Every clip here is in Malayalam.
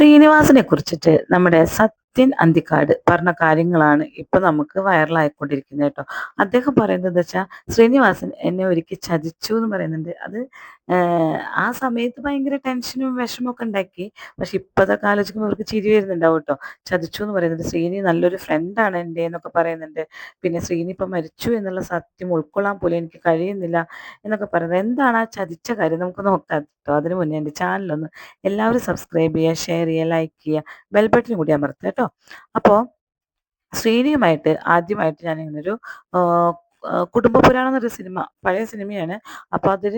ശ്രീനിവാസനെ കുറിച്ചിട്ട് നമ്മുടെ സത്യൻ അന്തിക്കാട് പറഞ്ഞ കാര്യങ്ങളാണ് ഇപ്പൊ നമുക്ക് വൈറലായിക്കൊണ്ടിരിക്കുന്നത് കേട്ടോ. അദ്ദേഹം പറയുന്നത് വെച്ചാൽ ശ്രീനിവാസൻ എന്നെ ഒരുക്കി ചതിച്ചു എന്ന് പറയുന്നുണ്ട്. അത് ആ സമയത്ത് ഭയങ്കര ടെൻഷനും വിഷമവും ഒക്കെ ഉണ്ടാക്കി. പക്ഷെ ഇപ്പോഴത്തെ ആലോചിക്കുമ്പോൾ അവർക്ക് ചിരി വരുന്നുണ്ടാവും കേട്ടോ. ചതിച്ചു എന്ന് പറയുന്നുണ്ട്. ശ്രീനി നല്ലൊരു ഫ്രണ്ടാണ് എന്റെ എന്നൊക്കെ പറയുന്നുണ്ട്. പിന്നെ ശ്രീനി ഇപ്പം മരിച്ചു എന്നുള്ള സത്യം ഉൾക്കൊള്ളാൻ പോലും എനിക്ക് കഴിയുന്നില്ല എന്നൊക്കെ പറയുന്നത് എന്താണ് ആ ചതിച്ച കാര്യം? നമുക്ക് നോക്കാം കേട്ടോ. അതിന് മുന്നേ എന്റെ ചാനലൊന്ന് എല്ലാവരും സബ്സ്ക്രൈബ് ചെയ്യുക ഷെയർ ചെയ്യുക ലൈക്ക് ചെയ്യുക. ബെൽ ബട്ടൺ കൂടി അമർത്തുക കേട്ടോ. അപ്പോൾ ശ്രീനിയുമായിട്ട് ആദ്യമായിട്ട് ഞാൻ ഇങ്ങനൊരു ആഹ്, ആഹ് കുടുംബ പുരാണം എന്നൊരു സിനിമ പഴയ സിനിമയാണ്. അപ്പോൾ അതിൽ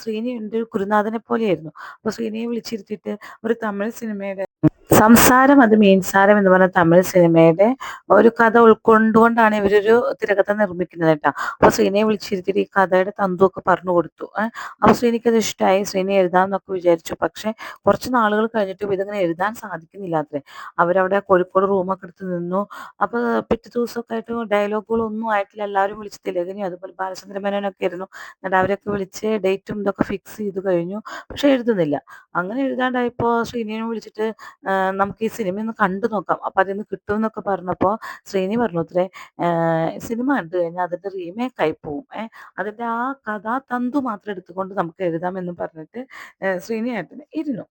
ശ്രീനി എന്റെ ഒരു ഗുരുനാഥനെ പോലെയായിരുന്നു. അപ്പോൾ ശ്രീനിയെ വിളിച്ചിരുത്തിയിട്ട് ഒരു തമിഴ് സിനിമയുടെ സംസാരം അത് മീൻസാരം എന്ന് പറഞ്ഞ തമിഴ് സിനിമയുടെ ഒരു കഥ ഉൾക്കൊണ്ടുകൊണ്ടാണ് ഇവരൊരു തിരക്കഥ നിർമ്മിക്കുന്നത് കേട്ടോ. അപ്പോൾ ശ്രീനിയെ വിളിച്ചിരുത്തിയിട്ട് ഈ കഥയുടെ തന്തുവൊക്കെ പറഞ്ഞു കൊടുത്തു. അപ്പോൾ അത് ഇഷ്ടമായി ശ്രീനി എഴുതാമെന്നൊക്കെ വിചാരിച്ചു. പക്ഷെ കുറച്ച് നാളുകൾ കഴിഞ്ഞിട്ടും ഇതിങ്ങനെ എഴുതാൻ സാധിക്കുന്നില്ല അത്രേ. അവരവിടെ കോഴിക്കോട് റൂമൊക്കെ എടുത്ത് നിന്നു. അപ്പോൾ പിറ്റേ ദിവസമൊക്കെ ആയിട്ട് ഡയലോഗുകളൊന്നും ആയിട്ടില്ല. എല്ലാവരും വിളിച്ച് തിലകനി അതുപോലെ ബാലചന്ദ്ര മേനോനൊക്കെ ആയിരുന്നു. എന്നിട്ട് അവരൊക്കെ വിളിച്ച് ഡേറ്റും ഇതൊക്കെ ഫിക്സ് ചെയ്ത് കഴിഞ്ഞു. പക്ഷെ എഴുതുന്നില്ല. അങ്ങനെ എഴുതാണ്ടായപ്പോൾ ശ്രീനിയെ വിളിച്ചിട്ട് നമുക്ക് ഈ സിനിമ ഒന്ന് കണ്ടു നോക്കാം. അപ്പം അതിൽ നിന്ന് കിട്ടുമെന്നൊക്കെ പറഞ്ഞപ്പോൾ ശ്രീനി പറഞ്ഞു അത്രേ സിനിമ കണ്ടു കഴിഞ്ഞാൽ അതിന്റെ റീമേക്ക് ആയി പോവും. ഏഹ് അതിന്റെ ആ കഥാതന്തു മാത്രം എടുത്തുകൊണ്ട് നമുക്ക് എഴുതാമെന്ന് പറഞ്ഞിട്ട് ശ്രീനി ഏട്ടന് ഇരുന്നു.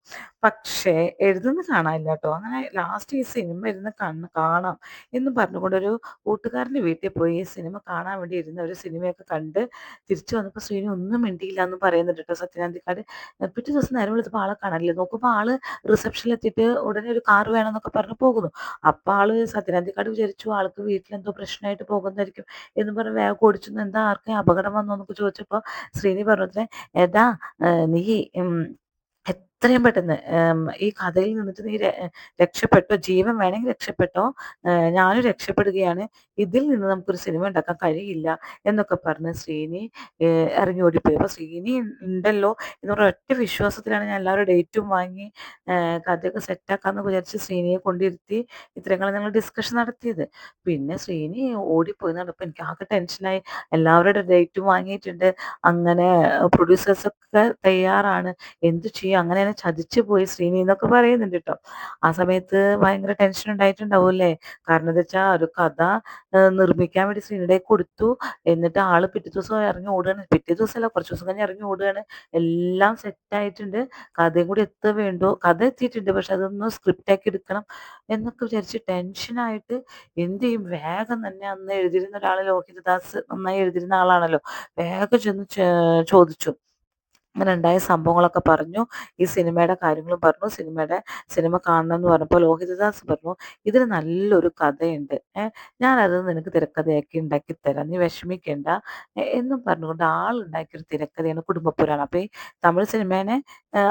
പക്ഷേ എഴുതുന്ന കാണാനില്ല കേട്ടോ. അങ്ങനെ ലാസ്റ്റ് ഈ സിനിമ ഇരുന്ന് കണ്ണ് കാണാം എന്ന് പറഞ്ഞുകൊണ്ട് ഒരു കൂട്ടുകാരന്റെ വീട്ടിൽ പോയി ഈ സിനിമ കാണാൻ വേണ്ടി ഇരുന്ന ഒരു സിനിമയൊക്കെ കണ്ട് തിരിച്ചു വന്നപ്പോൾ ശ്രീനി ഒന്നും മിണ്ടിയില്ല എന്ന് പറയുന്നുണ്ട് കേട്ടോ സത്യനാന്തിക്കാട് പിറ്റേ ദിവസം നേരം വിളിച്ചപ്പോൾ ആളെ കാണാനില്ല. നോക്കുമ്പോൾ ആൾ റിസപ്ഷനിൽ എത്തിയിട്ട് ഉടനെ ഒരു കാർ വേണമെന്നൊക്കെ പറഞ്ഞ് പോകുന്നു. അപ്പം ആൾ സത്യനാന്തിക്കാട് വിചാരിച്ചു ആൾക്ക് വീട്ടിലെന്തോ പ്രശ്നമായിട്ട് പോകുന്നതായിരിക്കും എന്ന് പറഞ്ഞ് വേഗം ഓടിച്ചു എന്താ ആർക്കും അപകടം വന്നോ എന്നൊക്കെ ചോദിച്ചപ്പോൾ ശ്രീനി പറഞ്ഞു ഏതാ നീ എത്രയും പെട്ടെന്ന് ഈ കഥയിൽ നിന്നിട്ട് നീ രക്ഷപ്പെട്ടോ ജീവൻ വേണമെങ്കിൽ രക്ഷപ്പെട്ടോ ഞാനും രക്ഷപ്പെടുകയാണ്. ഇതിൽ നിന്ന് നമുക്കൊരു സിനിമ ഉണ്ടാക്കാൻ കഴിയില്ല എന്നൊക്കെ പറഞ്ഞ് ശ്രീനി ഇറങ്ങിയോടിപ്പോയി അപ്പോൾ ശ്രീനി ഉണ്ടല്ലോ എന്ന് പറഞ്ഞ ഒറ്റ വിശ്വാസത്തിലാണ് ഞാൻ എല്ലാവരും ഡേറ്റും വാങ്ങി കഥയൊക്കെ സെറ്റാക്കാന്ന് വിചാരിച്ച് ശ്രീനിയെ കൊണ്ടിരുത്തി കാലം ഞങ്ങൾ ഡിസ്കഷൻ നടത്തിയത്. പിന്നെ ശ്രീനി ഓടിപ്പോയി. നടപ്പോൾ എനിക്ക് ആകെ ടെൻഷനായി എല്ലാവരുടെ ഡേറ്റും വാങ്ങിയിട്ടുണ്ട്. അങ്ങനെ പ്രൊഡ്യൂസേഴ്സൊക്കെ തയ്യാറാണ്. എന്ത് ചെയ്യും? അങ്ങനെ ചതിച്ചു പോയി ശ്രീനി എന്നൊക്കെ പറയുന്നുണ്ട് കേട്ടോ ആ സമയത്ത് ഭയങ്കര ടെൻഷൻ ഉണ്ടായിട്ടുണ്ടാവും അല്ലേ കാരണം എന്താ വെച്ചാൽ ഒരു കഥ നിർമ്മിക്കാൻ വേണ്ടി ശ്രീനിയുടെ കൊടുത്തു. എന്നിട്ട് ആൾ പിറ്റേ ദിവസം ഇറങ്ങി ഓടുകയാണ്. പിറ്റേ ദിവസമല്ല കുറച്ച് ദിവസം കഴിഞ്ഞ് ഇറങ്ങി ഓടുകയാണ്. എല്ലാം സെറ്റ് ആയിട്ടുണ്ട്. കഥയും കൂടി എത്ത വേണ്ടോ കഥ എത്തിയിട്ടുണ്ട്. പക്ഷെ അതൊന്ന് സ്ക്രിപ്റ്റാക്കി എടുക്കണം എന്നൊക്കെ വിചാരിച്ച് ടെൻഷനായിട്ട് എന്ത് ചെയ്യും? വേഗം തന്നെ അന്ന് എഴുതിയിരുന്ന ഒരാൾ ലോഹിതദാസ് നന്നായി എഴുതിയിരുന്ന ആളാണല്ലോ. വേഗം ചെന്ന് ചോദിച്ചു. അങ്ങനെ ഉണ്ടായ സംഭവങ്ങളൊക്കെ പറഞ്ഞു. ഈ സിനിമയുടെ കാര്യങ്ങളും പറഞ്ഞു. സിനിമയുടെ സിനിമ കാണണം എന്ന് പറഞ്ഞപ്പോൾ ലോഹിതദാസ് പറഞ്ഞു ഇതിന് നല്ലൊരു കഥയുണ്ട്. ഞാനത് നിനക്ക് തിരക്കഥയാക്കി ഉണ്ടാക്കി തരാം നീ വിഷമിക്കേണ്ട. എന്നും പറഞ്ഞുകൊണ്ട് ആൾ ഉണ്ടാക്കിയൊരു തിരക്കഥയാണ് കുടുംബപ്പുരാണം. അപ്പോൾ ഈ തമിഴ് സിനിമേനെ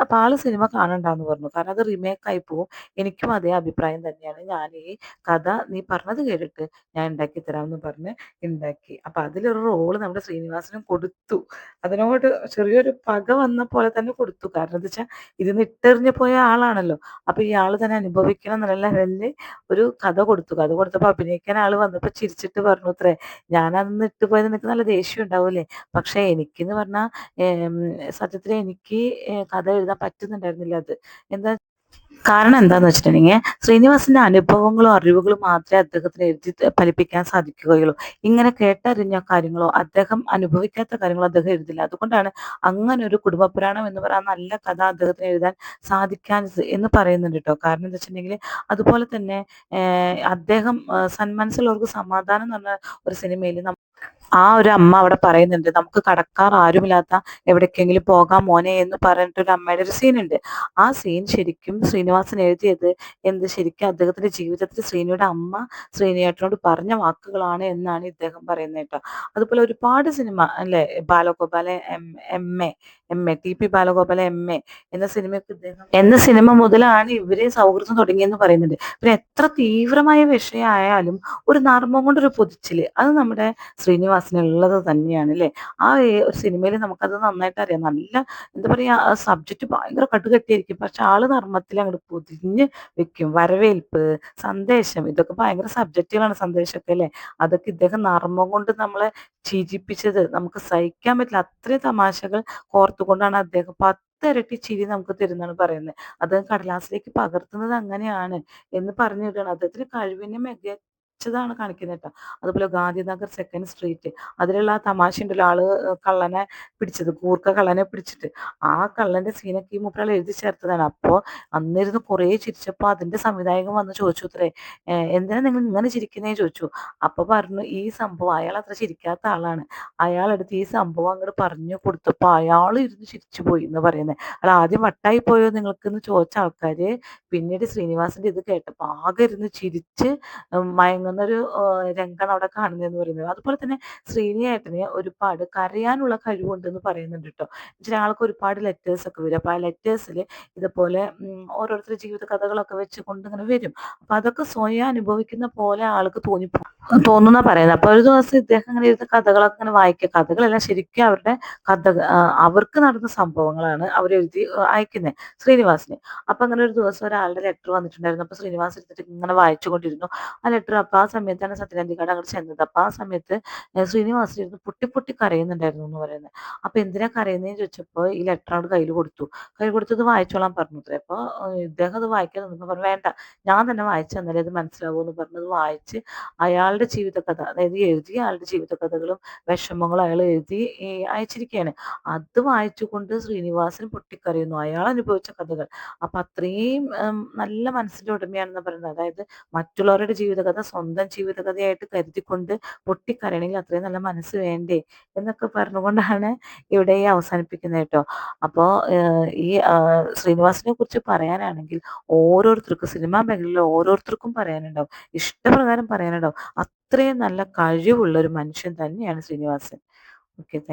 അപ്പോൾ ആൾ സിനിമ കാണണ്ടെന്ന് പറഞ്ഞു. കാരണം അത് റീമേക്കായി പോവും. എനിക്കും അതേ അഭിപ്രായം തന്നെയാണ്. ഞാൻ ഈ കഥ നീ പറഞ്ഞത് കേട്ടിട്ട് ഞാൻ ഉണ്ടാക്കി തരാമെന്ന് പറഞ്ഞ് ഉണ്ടാക്കി. അപ്പം അതിലൊരു റോൾ നമ്മുടെ ശ്രീനിവാസനും കൊടുത്തു. അതിനോട് ചെറിയൊരു പക വന്ന പോലെ തന്നെ കൊടുത്തു. കാരണം എന്താ വെച്ചാൽ ഇതിന്ന് ഇട്ടെറിഞ്ഞു പോയ ആളാണല്ലോ. അപ്പൊ ആൾ തന്നെ അനുഭവിക്കണം എന്നുള്ള ലെവലിൽ ഒരു കഥ കൊടുത്തു. കഥ കൊടുത്തപ്പോൾ അഭിനയിക്കാൻ ആൾ വന്നപ്പോൾ ചിരിച്ചിട്ട് പറഞ്ഞു അത്രേ അന്ന് ഇട്ടുപോയത് നിനക്ക് നല്ല ദേഷ്യം ഉണ്ടാവൂലേ പക്ഷെ എനിക്കെന്ന് പറഞ്ഞാൽ സത്യത്തിൽ എനിക്ക് കഥ എഴുതാൻ പറ്റുന്നുണ്ടായിരുന്നില്ല അത്. എന്താ കാരണം എന്താന്ന് വെച്ചിട്ടുണ്ടെങ്കിൽ ശ്രീനിവാസിന്റെ അനുഭവങ്ങളോ അറിവുകളും മാത്രമേ അദ്ദേഹത്തിന് എഴുതി ഫലിപ്പിക്കാൻ സാധിക്കുകയുള്ളൂ. ഇങ്ങനെ കേട്ടറിഞ്ഞ കാര്യങ്ങളോ അദ്ദേഹം അനുഭവിക്കാത്ത കാര്യങ്ങളോ അദ്ദേഹം എഴുതില്ല. അതുകൊണ്ടാണ് അങ്ങനെ ഒരു കുടുംബ പുരാണം എന്ന് പറയുന്ന നല്ല കഥ അദ്ദേഹത്തിന് എഴുതാൻ സാധിക്കാഞ്ഞത് എന്ന് പറയുന്നുണ്ട് കേട്ടോ. കാരണം എന്താ വെച്ചിട്ടുണ്ടെങ്കിൽ അതുപോലെ തന്നെ അദ്ദേഹം സന്മനസ്സിലുള്ളവർക്ക് സമാധാനം എന്ന് പറഞ്ഞ ഒരു സിനിമയിൽ ആ ഒരു അമ്മ അവിടെ പറയുന്നുണ്ട് നമുക്ക് കടക്കാർ ആരുമില്ലാത്ത എവിടേക്കെങ്കിലും പോകാം മോനെ എന്ന് പറഞ്ഞിട്ട് ഒരു അമ്മയുടെ ഒരു സീനുണ്ട് ആ സീൻ ശരിക്കും ശ്രീനിവാസൻ എഴുതിയത് എന്ത് ശരിക്കും അദ്ദേഹത്തിന്റെ ജീവിതത്തിൽ ശ്രീനിയുടെ അമ്മ ശ്രീനിയേട്ടനോട് പറഞ്ഞ വാക്കുകളാണ് എന്നാണ് ഇദ്ദേഹം പറയുന്നത് കേട്ടോ. അതുപോലെ ഒരുപാട് സിനിമ അല്ലെ Balagopala M M A M A T P Balagopala M A എന്ന സിനിമയൊക്കെ എന്ന സിനിമ മുതലാണ് ഇവരെ സൗഹൃദം തുടങ്ങിയെന്ന് പറയുന്നുണ്ട് പിന്നെ എത്ര തീവ്രമായ വിഷയമായാലും ഒരു നർമ്മം കൊണ്ടൊരു പൊതിച്ചിൽ അത് നമ്മുടെ ശ്രീനിവാസനുള്ളത് തന്നെയാണ് അല്ലേ? ആ ഒരു സിനിമയിൽ നമുക്കത് നന്നായിട്ട് അറിയാം. നല്ല എന്താ പറയാ സബ്ജക്റ്റ് ഭയങ്കര കട്ടുകെട്ടിയായിരിക്കും പക്ഷെ ആൾ നർമ്മത്തിൽ അങ്ങോട്ട് പൊതിഞ്ഞ് വെക്കും. വരവേൽപ്പ് സന്ദേശം ഇതൊക്കെ ഭയങ്കര സബ്ജക്റ്റുകളാണ് സന്ദേശമൊക്കെ അല്ലേ? അതൊക്കെ ഇദ്ദേഹം നർമ്മം കൊണ്ട് നമ്മളെ ചിരിപ്പിച്ചത്. നമുക്ക് സഹിക്കാൻ പറ്റില്ല. അത്രയും തമാശകൾ ഓർത്തുകൊണ്ടാണ് അദ്ദേഹം പത്ത് പത്തിരട്ടി ചിരി നമുക്ക് തരുന്നാണ് പറയുന്നത്. അദ്ദേഹം കടലാസിലേക്ക് പകർത്തുന്നത് അങ്ങനെയാണ് എന്ന് പറഞ്ഞു വിടുകയാണ് അദ്ദേഹത്തിന് കഴിവിനെ മികച്ചതാണ് കാണിക്കുന്നത് കേട്ടോ. അതുപോലെ ഗാന്ധിനഗർ സെക്കൻഡ് സ്ട്രീറ്റ് അതിലുള്ള ആ തമാശ ഉണ്ടല്ലോ ആൾ കള്ളനെ പിടിച്ചത് കൂർക്ക കള്ളനെ പിടിച്ചിട്ട്. ആ കള്ളന്റെ സീനൊക്കെ ഈ മൂപ്പരാൾ എഴുതി ചേർത്തതാണ്. അപ്പോൾ അന്നിരുന്ന് കുറേ ചിരിച്ചപ്പോൾ അതിന്റെ സംവിധായകൻ വന്ന് ചോദിച്ചു അത്രേ എന്തിനാ നിങ്ങൾ ഇങ്ങനെ ചിരിക്കുന്നേ? ചോദിച്ചു. അപ്പൊ പറഞ്ഞു ഈ സംഭവം അയാൾ അത്ര ചിരിക്കാത്ത ആളാണ്. അയാളെടുത്ത് ഈ സംഭവം അങ്ങോട്ട് പറഞ്ഞു കൊടുത്തപ്പോൾ അയാൾ ഇരുന്ന് ചിരിച്ചു പോയി എന്ന് പറയുന്നത് അല്ല ആദ്യം വട്ടായി പോയോ നിങ്ങൾക്ക്? എന്ന് ചോദിച്ച ആൾക്കാര് പിന്നീട് ശ്രീനിവാസന്റെ ഇത് കേട്ടപ്പോൾ ആകെ ഇരുന്ന് ചിരിച്ച് മയങ്ങുന്ന ഒരു രംഗമാണ് അവിടെ കാണുന്നതെന്ന് പറയുന്നത്. അതുപോലെ തന്നെ ശ്രീനിയേട്ടന് ഒരുപാട് കരയാനുള്ള കഴിവുണ്ട് എന്ന് പറയുന്നുണ്ട് കേട്ടോ. ചില ആൾക്ക് ഒരുപാട് ലെറ്റേഴ്സ് ഒക്കെ വരും. അപ്പോൾ ആ ലെറ്റേഴ്സിൽ ഇതുപോലെ ഓരോരുത്തരുടെ ജീവിത കഥകളൊക്കെ വെച്ചുകൊണ്ട് ഇങ്ങനെ വരും. അപ്പൊ അതൊക്കെ സ്വയം അനുഭവിക്കുന്ന പോലെ ആൾക്ക് തോന്നിപ്പോ തോന്നുന്ന പറയുന്നത് അപ്പൊ ഒരു ദിവസം ഇദ്ദേഹം ഇങ്ങനെ ഇരുന്ന് കഥകളൊക്കെ ഇങ്ങനെ വായിക്കുക. കഥകളെല്ലാം ശരിക്കും അവരുടെ കഥ അവർക്ക് നടന്ന സംഭവങ്ങളാണ് അവർ അവരെഴുതി അയക്കുന്നത് ശ്രീനിവാസിന്. അപ്പൊ അങ്ങനെ ഒരു ദിവസം ഒരാളുടെ ലെറ്റർ വന്നിട്ടുണ്ടായിരുന്നു. അപ്പൊ ശ്രീനിവാസ് എടുത്തിട്ട് ഇങ്ങനെ വായിച്ചുകൊണ്ടിരുന്നു. ആ ലെറ്റർ അപ്പൊ ആ സമയത്താണ് സത്യനന്ദിക്കാട് അങ്ങോട്ട് ചെന്നത്. അപ്പൊ ആ സമയത്ത് ശ്രീനിവാസിന് ഇരുന്ന് പൊട്ടി പൊട്ടി കരയുന്നുണ്ടായിരുന്നു എന്ന് പറയുന്നത് അപ്പൊ എന്തിനാ കരയുന്നതെന്ന് ചോദിച്ചപ്പോൾ ഈ ലെറ്റർ അവിടെ കയ്യിൽ കൊടുത്തു. കയ്യിൽ കൊടുത്തത് വായിച്ചോളാൻ പറഞ്ഞു അത്രേ. അപ്പൊ ഇദ്ദേഹം അത് വായിക്കാൻ പറഞ്ഞു വേണ്ട ഞാൻ തന്നെ വായിച്ചു തന്നാലേ അത് മനസ്സിലാവൂ എന്ന് പറഞ്ഞത് വായിച്ച് അയാളുടെ ജീവിതകഥ. അതായത് എഴുതിയ ആളുടെ ജീവിതകഥകളും വിഷമങ്ങളും അയാൾ എഴുതി അയച്ചിരിക്കുകയാണ് അത് വായിച്ചുകൊണ്ട് ശ്രീനിവാസൻ പൊട്ടിക്കറിയുന്നു അയാൾ അനുഭവിച്ച കഥകൾ. അപ്പൊ അത്രയും നല്ല മനസ്സിന്റെ ഉടമയാണെന്ന് പറയുന്നത്. അതായത് മറ്റുള്ളവരുടെ ജീവിതകഥ സ്വന്തം ജീവിതകഥയായിട്ട് കരുതിക്കൊണ്ട് പൊട്ടിക്കരയണമെങ്കിൽ അത്രയും നല്ല മനസ്സ് വേണ്ടേ എന്നൊക്കെ പറഞ്ഞുകൊണ്ടാണ് ഇവിടെ അവസാനിപ്പിക്കുന്നത് കേട്ടോ. അപ്പോൾ ഈ ശ്രീനിവാസിനെ കുറിച്ച് പറയാനാണെങ്കിൽ ഓരോരുത്തർക്കും സിനിമാ മേഖലയിൽ ഓരോരുത്തർക്കും പറയാനുണ്ടാവും. ഇഷ്ടപ്രകാരം പറയാനുണ്ടാവും. അത്രയും നല്ല കഴിവുള്ള ഒരു മനുഷ്യൻ തന്നെയാണ് ശ്രീനിവാസൻ. Okay thank